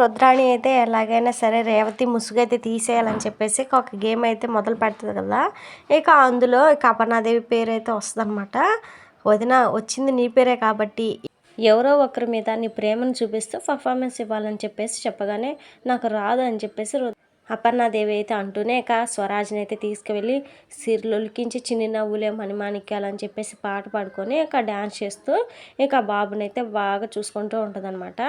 రుద్రాణి అయితే ఎలాగైనా సరే రేవతి ముసుగు అయితే తీసేయాలని చెప్పేసి ఒక గేమ్ అయితే మొదలు పెడుతుంది కదా. ఇక అందులో ఇక అపర్ణాదేవి పేరు అయితే వస్తుందన్నమాట. వదిన వచ్చింది నీ పేరే కాబట్టి ఎవరో ఒకరి మీద నీ ప్రేమను చూపిస్తూ పర్ఫార్మెన్స్ ఇవ్వాలని చెప్పేసి చెప్పగానే నాకు రాదు అని చెప్పేసి అపర్ణాదేవి అయితే అంటూనే ఇక స్వరాజ్ని అయితే తీసుకువెళ్ళి సిర్లొలికించి చిన్ని నవ్వులే మణిమాణిక్యాలని చెప్పేసి పాట పాడుకొని ఇక డ్యాన్స్ చేస్తూ ఇక బాబుని అయితే బాగా చూసుకుంటూ ఉంటుందన్నమాట.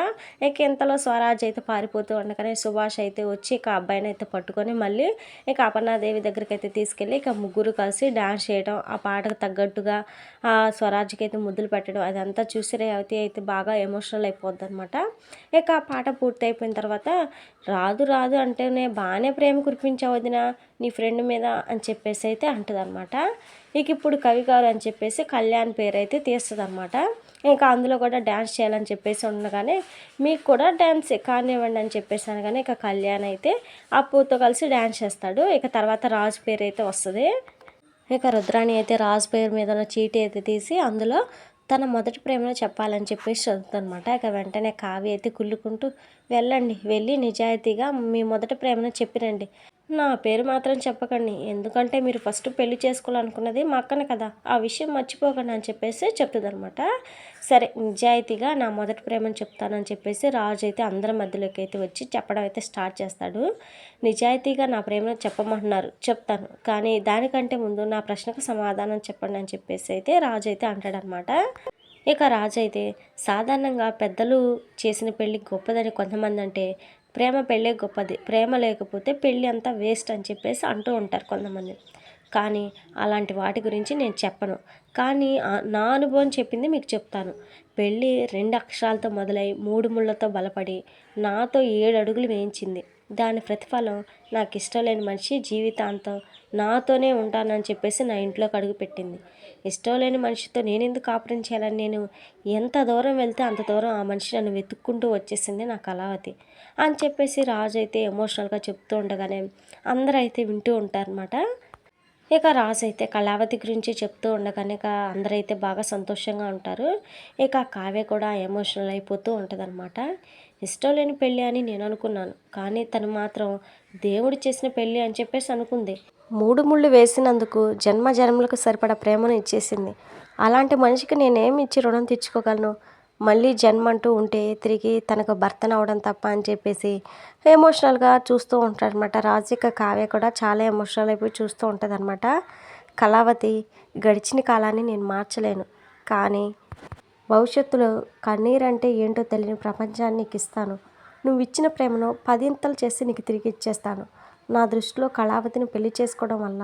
ఇక ఇంతలో స్వరాజ్ అయితే పారిపోతూ ఉండగానే సుభాష్ అయితే వచ్చి ఇక అబ్బాయిని అయితే పట్టుకొని మళ్ళీ ఇక అపర్ణాదేవి దగ్గరికి అయితే తీసుకెళ్ళి ఇక ముగ్గురు కలిసి డ్యాన్స్ చేయడం ఆ పాటకు తగ్గట్టుగా ఆ స్వరాజ్కి అయితే ముద్దులు పెట్టడం అదంతా చూసి రేవతి అయితే బాగా ఎమోషనల్ అయిపోద్ది అనమాట ఇక ఆ పాట పూర్తయిపోయిన తర్వాత రాదు రాదు అంటేనే బాగానే ప్రేమ కురిపించావు వదిన నీ ఫ్రెండ్ మీద అని చెప్పేసి అయితే అంటదనమాట. ఇక ఇప్పుడు కవి గారు అని చెప్పేసి కళ్యాణ్ పేరు అయితే తీస్తుందనమాట. ఇంకా అందులో కూడా డ్యాన్స్ చేయాలని చెప్పేసి ఉండగానే మీకు కూడా డ్యాన్స్ కానివ్వండి అని చెప్పేసి అనగానే ఇక కళ్యాణ్ అయితే ఆ పూతో కలిసి డ్యాన్స్ చేస్తాడు. ఇక తర్వాత రాజు పేరు అయితే వస్తుంది. ఇక రుద్రాణి అయితే రాజు పేరు మీద ఉన్న చీటీ అయితే తీసి అందులో తన మొదటి ప్రేమను చెప్పాలని చెప్పేసి చదువుతుందనమాట ఇక వెంటనే కావ్య అయితే కుళ్ళుకుంటూ వెళ్ళండి వెళ్ళి నిజాయితీగా మీ మొదటి ప్రేమను చెప్పిరండి. నా పేరు మాత్రం చెప్పకండి. ఎందుకంటే మీరు ఫస్ట్ పెళ్ళి చేసుకోవాలనుకున్నది మా అక్కనే కదా. ఆ విషయం మర్చిపోకండి అని చెప్పేసి చెప్తుందనమాట సరే నిజాయితీగా నా మొదటి ప్రేమను చెప్తానని చెప్పేసి రాజు అయితే అందరి మధ్యలోకి అయితే వచ్చి చెప్పడం అయితే స్టార్ట్ చేస్తాడు. నిజాయితీగా నా ప్రేమను చెప్పమంటున్నారు. చెప్తాను. కానీ దానికంటే ముందు నా ప్రశ్నకు సమాధానం చెప్పండి అని చెప్పేసి అయితే రాజు అయితే అంటాడనమాట ఇక రాజు అయితే సాధారణంగా పెద్దలు చేసిన పెళ్ళి గొప్పదని కొంతమంది అంటే ప్రేమ పెళ్ళే గొప్పది. ప్రేమ లేకపోతే పెళ్ళి అంతా వేస్ట్ అని చెప్పేసి అంటూ ఉంటారు కొంతమంది. కానీ అలాంటి వాటి గురించి నేను చెప్పను. కానీ నా అనుభవం చెప్పింది మీకు చెప్తాను. పెళ్ళి రెండు అక్షరాలతో మొదలై మూడు ముళ్ళతో బలపడి నాతో ఏడు అడుగులు వేయించింది. దాని ప్రతిఫలం నాకు ఇష్టం లేని మనిషి జీవితాంతం నాతోనే ఉంటానని చెప్పేసి నా ఇంట్లోకి అడుగు పెట్టింది. ఇష్టం లేని మనిషితో నేను ఎందుకు కాపురం చేయాలని నేను ఎంత దూరం వెళ్తే అంత దూరం ఆ మనిషి నన్ను వెతుక్కుంటూ వచ్చేసింది నా కళావతి అని చెప్పేసి రాజు అయితే ఎమోషనల్గా చెప్తూ ఉండగానే అందరూ అయితే వింటూ ఉంటారనమాట ఇక రాజు అయితే కళావతి గురించి చెప్తూ ఉండగానే ఇక అందరైతే బాగా సంతోషంగా ఉంటారు. ఇక కావ్య కూడా ఎమోషనల్ అయిపోతూ ఉంటుందన్నమాట. ఇష్టం లేని పెళ్ళి అని నేను అనుకున్నాను. కానీ తను మాత్రం దేవుడు చేసిన పెళ్ళి అని చెప్పేసి అనుకుంది. మూడు ముళ్ళు వేసినందుకు జన్మ జన్మలకు సరిపడా ప్రేమను ఇచ్చేసింది. అలాంటి మనిషికి నేనేమి ఇచ్చి రుణం తెచ్చుకోగలను మళ్ళీ జన్మ అంటూ ఉంటే తిరిగి తనకు భర్తనవడం తప్ప అని చెప్పేసి ఎమోషనల్గా చూస్తూ ఉంటాడనమాట రాజిక కావ్య కూడా చాలా ఎమోషనల్ అయిపోయి చూస్తూ ఉంటుందన్నమాట. కళావతి గడిచిన కాలాన్ని నేను మార్చలేను. కానీ భవిష్యత్తులో కన్నీరంటే ఏంటో తెలియని ప్రపంచాన్ని నీకు ఇస్తాను నువ్వు ఇచ్చిన ప్రేమను పదింతలు చేసి నీకు తిరిగి ఇచ్చేస్తాను. నా దృష్టిలో కళావతిని పెళ్ళి చేసుకోవడం వల్ల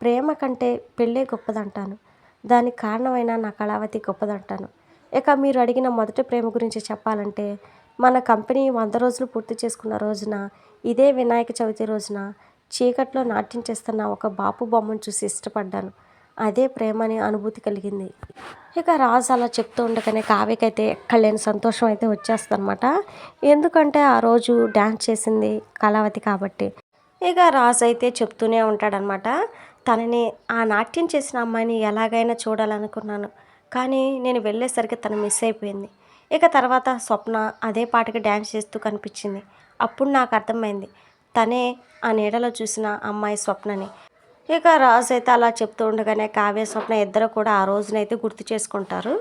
ప్రేమ కంటే పెళ్ళే గొప్పదంటాను. దానికి కారణమైన నా కళావతి గొప్పదంటాను. ఇక మీరు అడిగిన మొదటి ప్రేమ గురించి చెప్పాలంటే మన కంపెనీ వంద రోజులు పూర్తి చేసుకున్న రోజున ఇదే వినాయక చవితి రోజున చీకట్లో నాట్యం చేస్తున్న ఒక బాపు బొమ్మను చూసి ఇష్టపడ్డాను. అదే ప్రేమ అనే అనుభూతి కలిగింది. ఇక రాజు అలా చెప్తూ ఉండగానే కావ్యకైతే ఎక్కడలేని సంతోషం అయితే వచ్చేస్తుందన్నమాట. ఎందుకంటే ఆ రోజు డ్యాన్స్ చేసింది కళావతి కాబట్టి. ఇక రాజు అయితే చెప్తూనే ఉంటాడనమాట తనని ఆ నాట్యం చేసిన అమ్మాయిని ఎలాగైనా చూడాలనుకున్నాను. కానీ నేను వెళ్ళేసరికి తను మిస్ అయిపోయింది. ఇక తర్వాత స్వప్న అదే పాటకి డ్యాన్స్ చేస్తూ కనిపించింది. అప్పుడు నాకు అర్థమైంది. తనే ఆ నీడలో చూసిన అమ్మాయి స్వప్నని. ఇక రాజు అయితే అలా చెప్తూ ఉండగానే కావ్య స్వప్న ఇద్దరు కూడా ఆ రోజునైతే గుర్తు చేసుకుంటారు.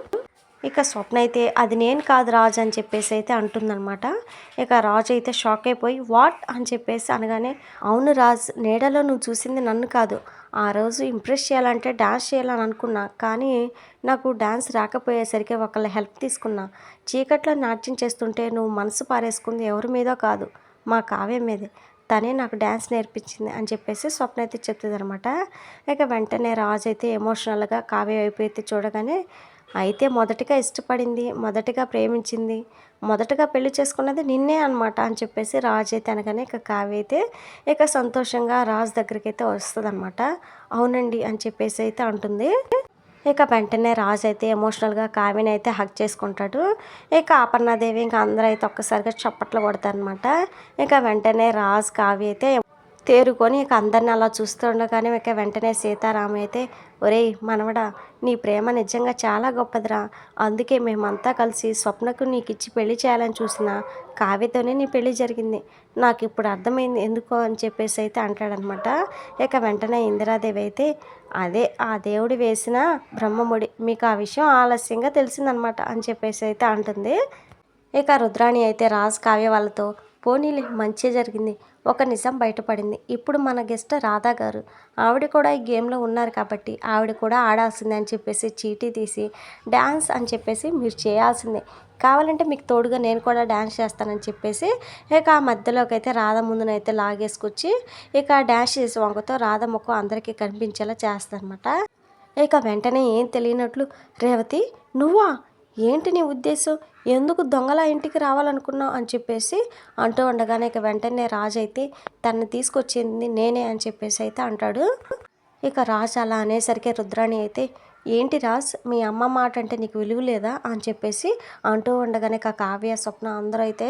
ఇక స్వప్న అయితే అది నేను కాదు రాజు అని చెప్పేసి అయితే అంటుందన్నమాట. ఇక రాజు అయితే షాక్ అయిపోయి వాట్? అని చెప్పేసి అనగానే అవును రాజ్ నీడలో నువ్వు చూసింది నన్ను కాదు. ఆ రోజు ఇంప్రెస్ చేయాలంటే డ్యాన్స్ చేయాలని అనుకున్నా కానీ నాకు డ్యాన్స్ రాకపోయేసరికి ఒకళ్ళ హెల్ప్ తీసుకున్నా. చీకట్లో నాట్యం చేస్తుంటే నువ్వు మనసు పారేసుకుంది ఎవరి మీదో కాదు మా కావ్యం మీదే. తనే నాకు డ్యాన్స్ నేర్పించింది అని చెప్పేసి స్వప్న అయితే చెప్తుంది అనమాట ఇక వెంటనే రాజు అయితే ఎమోషనల్గా కావ్య వైపు అయితే చూడగానే అయితే మొదటిగా ఇష్టపడింది మొదటిగా ప్రేమించింది మొదటగా పెళ్ళి చేసుకున్నది నిన్నే అనమాట అని చెప్పేసి రాజు అయితే అనగానే ఇక కావ్య అయితే ఇక సంతోషంగా రాజు దగ్గరికి అయితే వస్తుంది అనమాట అవునండి అని చెప్పేసి అయితే అంటుంది. ఇక వెంటనే రాజు అయితే ఎమోషనల్గా కావ్యని అయితే హక్ చేసుకుంటాడు. ఇక అపర్ణాదేవి ఇంకా అందరూ అయితే ఒక్కసారిగా చప్పట్లు కొడతారనమాట ఇక వెంటనే రాజు కావ్య అయితే తేరుకొని ఇక అందరిని అలా చూస్తుండగానే ఇక వెంటనే సీతారామ అయితే ఒరేయ్ మనవడా నీ ప్రేమ నిజంగా చాలా గొప్పదిరా. అందుకే మేమంతా కలిసి స్వప్నకు నీకు ఇచ్చి పెళ్ళి చేయాలని చూసిన కావ్యతోనే నీ పెళ్ళి జరిగింది. నాకు ఇప్పుడు అర్థమైంది ఎందుకో అని చెప్పేసి అయితే అంటాడనమాట. ఇక వెంటనే ఇందిరాదేవి అయితే అదే ఆ దేవుడు వేసిన బ్రహ్మముడి మీకు ఆ విషయం ఆలస్యంగా తెలిసిందనమాట అని చెప్పేసి అయితే అంటుంది. ఇక రుద్రాణి అయితే రాజు కావ్య వాళ్ళతో పోనీలే మంచి జరిగింది. ఒక నిజం బయటపడింది. ఇప్పుడు మన గెస్ట్ రాధా గారు. ఆవిడ కూడా ఈ గేమ్లో ఉన్నారు కాబట్టి ఆవిడ కూడా ఆడాల్సిందే అని చెప్పేసి చీటీ తీసి డ్యాన్స్ అని చెప్పేసి మీరు చేయాల్సిందే. కావాలంటే మీకు తోడుగా నేను కూడా డ్యాన్స్ చేస్తానని చెప్పేసి ఇక ఆ మధ్యలోకి అయితే రాధ ముందునైతే లాగేసుకొచ్చి ఇక డ్యాన్స్ చేసే వంకతో రాధ ముఖం అందరికీ కనిపించేలా చేస్తారనమాట ఇక వెంటనే ఏం తెలియనట్లు రేవతి నువ్వా? ఏంటి నీ ఉద్దేశం? ఎందుకు దొంగల ఇంటికి రావాలనుకున్నావు అని చెప్పేసి అంటూ ఉండగానే ఇక వెంటనే రాజు అయితే తనని తీసుకొచ్చింది నేనే అని చెప్పేసి అయితే అంటాడు. ఇక రాజు అలా అనేసరికి రుద్రాణి అయితే ఏంటి రాజ్ మీ అమ్మ మాట అంటే నీకు విలువ లేదా? అని చెప్పేసి అంటూ ఉండగానే కావ్య స్వప్న అందరూ అయితే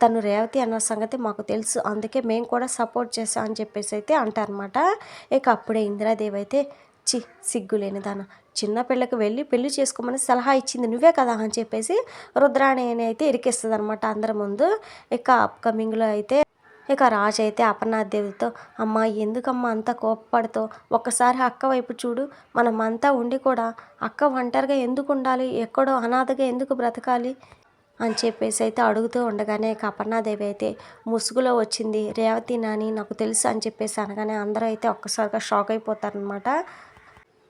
తను రేవతి అన్న సంగతి మాకు తెలుసు అందుకే మేము కూడా సపోర్ట్ చేస్తాం అని చెప్పేసి అయితే అంటారనమాట ఇక అప్పుడే ఇందిరాదేవి అయితే చి సిగ్గులేని దాన. చిన్న పిల్లకి వెళ్ళి పెళ్ళి చేసుకోమని సలహా ఇచ్చింది నువ్వే కదా అని చెప్పేసి రుద్రాణి అయితే ఇరికిస్తుంది అనమాట అందరి ముందు. ఇక అప్కమింగ్లో అయితే ఇక రాజు అయితే అపర్ణాదేవితో అమ్మ ఎందుకమ్మా అంత కోపపడుతూ? ఒక్కసారి అక్క వైపు చూడు. మనమంతా ఉండి కూడా అక్క ఒంటరిగా ఎందుకు ఉండాలి? ఎక్కడో అనాథగా ఎందుకు బ్రతకాలి? అని చెప్పేసి అయితే అడుగుతూ ఉండగానే ఇక అపర్ణాదేవి అయితే ముసుగులో వచ్చింది. రేవతి నాని నాకు తెలుసు అని చెప్పేసి అనగానే అందరూ అయితే ఒక్కసారిగా షాక్ అయిపోతారనమాట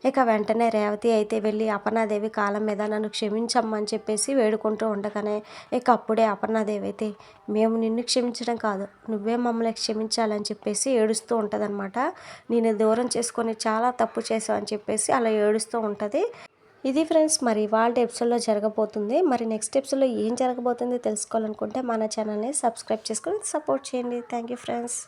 ఇక వెంటనే రేవతి అయితే వెళ్ళి అపర్ణాదేవి కాలం మీద నన్ను క్షమించమ్మని చెప్పేసి వేడుకుంటూ ఉండగానే ఇక అప్పుడే అపర్ణాదేవి అయితే మేము నిన్ను క్షమించడం కాదు నువ్వే మమ్మల్ని క్షమించాలని చెప్పేసి ఏడుస్తూ ఉంటుందన్నమాట. నేను దూరం చేసుకొని చాలా తప్పు చేసావు అని చెప్పేసి అలా ఏడుస్తూ ఉంటుంది. ఇది ఫ్రెండ్స్ మరి వాళ్ళ ఎపిసోడ్లో జరగబోతుంది. మరి నెక్స్ట్ ఎపిసోడ్లో ఏం జరగబోతుంది తెలుసుకోవాలనుకుంటే మన ఛానల్ని సబ్స్క్రైబ్ చేసుకొని సపోర్ట్ చేయండి. Thank you friends.